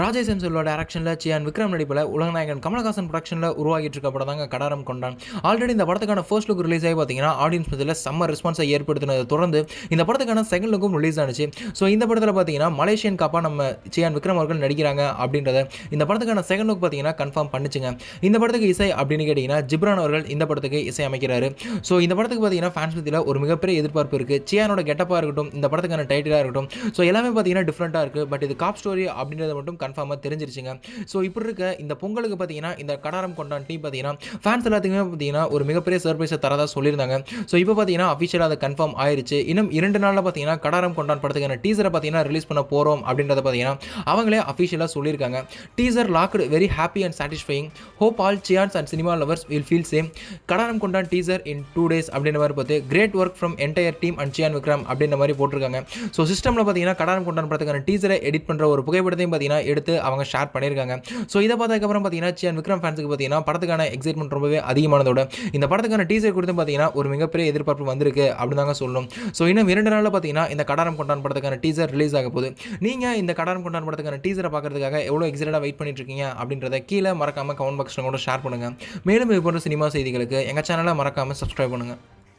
ராஜேஷ் எம்சலோட டேரக்ஷனில் சியான் விக்ரம் நடிப்பில் உலகநாயகன் கமலஹாசன் ப்ரொடக்ஷனில் உருவாகிட்டு இருக்க படம் தாங்க கடாரம் கொண்டான். ஆல்ரெடி இந்த படத்துக்கான ஃபர்ஸ்ட் லுக் ரிலீஸ் ஆகி பார்த்தீங்கன்னா ஆடியன்ஸ் மத்தியில் செம்ம ரெஸ்பான்ஸை ஏற்படுத்தினதை தொடர்ந்து இந்த படத்துக்கான செகண்ட் லுக்கும் ரிலீஸ் ஆனிச்சு. ஸோ இந்த படத்தில் பார்த்தீங்கன்னா மலேசியன் காப்பா நம்ம சியான் விக்ரம் அவர்கள் நடிக்கிறாங்க அப்படின்றத இந்த படத்துக்கான செகண்ட் லுக் பார்த்தீங்கன்னா கன்ஃபார்ம் பண்ணிச்சுங்க. இந்த படத்துக்கு இசை அப்படின்னு கேட்டிங்கன்னா ஜிப்ரான் அவர்கள் இந்த படத்துக்கு இசை அமைக்கிறாரு. ஸோ இந்த படத்துக்கு பார்த்தீங்கன்னா ஃபேன்ஸ் மத்தியில் ஒரு மிகப்பெரிய எதிர்பார்ப்பு இருக்குது சியானோட கெட்டப்பாக இருக்கட்டும் இந்த படத்துக்கான டைட்டிலாக இருக்கட்டும். ஸோ எல்லாமே பார்த்தீங்கன்னா டிஃப்ரெண்ட்டாக இருக்குது பட் இது காப் ஸ்டோரி அப்படின்றத மட்டும் கன்ஃபார்மாக தெரிஞ்சிருச்சுங்க. ஸோ இப்படி இருக்க இந்த பொங்கலுக்கு பார்த்தீங்கன்னா இந்த கடாரம் கொண்டான் டீம் பார்த்தீங்கன்னா ஃபேன்ஸ் எல்லாத்துக்குமே பார்த்தீங்கன்னா ஒரு மிகப்பெரிய சர்ப்ரைஸை தரதாக சொல்லியிருந்தாங்க. ஸோ இப்போ பார்த்தீங்கன்னா அஃபிஷியலாக அது கன்ஃபார்ம் ஆயிருச்சு. இன்னும் இரண்டு நாளில் பார்த்தீங்கன்னா கடாரம் கொண்டான் படத்துக்கான டீசரை பார்த்தீங்கன்னா ரிலீஸ் பண்ண போகிறோம் அப்படின்றத பார்த்தீங்கன்னா அவங்களே அஃபிஷியலாக சொல்லியிருக்காங்க. Teaser locked very happy and satisfying hope all Chiyaans and cinema lovers will feel same Kadaram Kondan teaser in two days அப்படின்ற மாதிரி பார்த்து great work from entire team and Chiyaan Vikram அப்படின்ற மாதிரி போட்டிருக்காங்க. ஸோ சிஸ்டமில் பார்த்தீங்கன்னா கடாரம் கொண்டான் படத்துக்கான டீசரை எடிட் பண்ணுற ஒரு புகைப்படத்தையும் பார்த்தீங்கன்னா எடுத்து அவங்க ஷேர் பண்ணியிருக்காங்க. ஸோ இதை பார்த்ததுக்கப்புறம் பார்த்தீங்கன்னா சியன் விக்ரம் ஃபேன்ஸுக்கு பார்த்தீங்கன்னா படத்துக்கான எக்ஸைட்மெண்ட் ரொம்பவே அதிகமானதோட இந்த படத்துக்கான டீசர் கொடுத்து பார்த்தீங்கன்னா ஒரு மிகப்பெரிய எதிர்பார்ப்பு வந்திருக்கு அப்படின்னு தாங்க சொல்லணும். ஸோ இன்னும் இரண்டு நாளில் பார்த்தீங்கன்னா இந்த கடாரம் கொண்டான் படத்துக்கான டீசர் ரிலீஸ் ஆக போகுது. நீங்கள் இந்த கடாரம் கொண்டான் படத்துக்கான டீசரை பார்க்கறதுக்காக எவ்வளோ எக்ஸைட்டாக வெயிட் பண்ணிட்டு இருக்கீங்க அப்படின்றத கீழே மறக்காமல் கமெண்ட் பாக்ஸில் கூட ஷேர் பண்ணுங்கள் மேலும் இது போன்ற சினிமா செய்திகளுக்கு எங்கள் சேனலை மறக்காமல் சப்ஸ்கிரைப் பண்ணுங்கள்